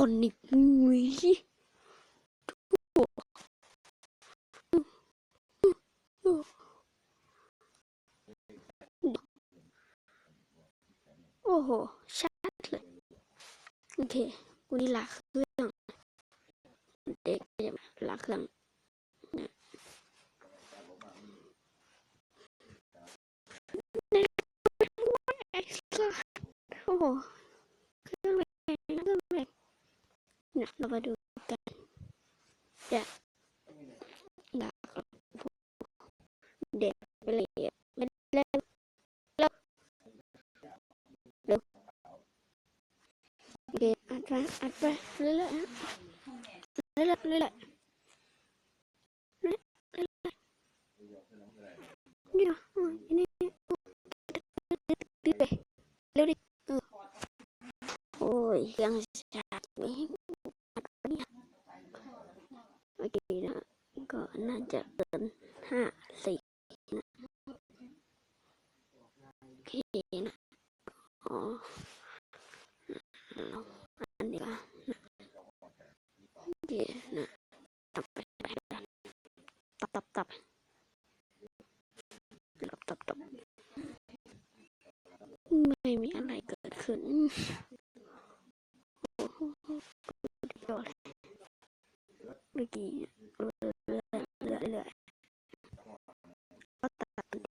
อนอีกมุ้ยโอ้โห ชัดเลย โอเค กูนี่ลาเครื่อง เด็กจะมาลาเครื่องโอ้โหเครื่องแรงนะเครื่องแรง เนี่ยเรามาดูกันเดี๋ยวลากเด็กไป น่าจะเกินห้าสี่นะโอเคนะอ๋อลองอันนี้ก่อนโอเคนะตับไปไปกันตับตับตับตับตับตับไม่มีอะไรเกิดขึ้นโอ้โหเดี๋ยวเมื่อกี้ tan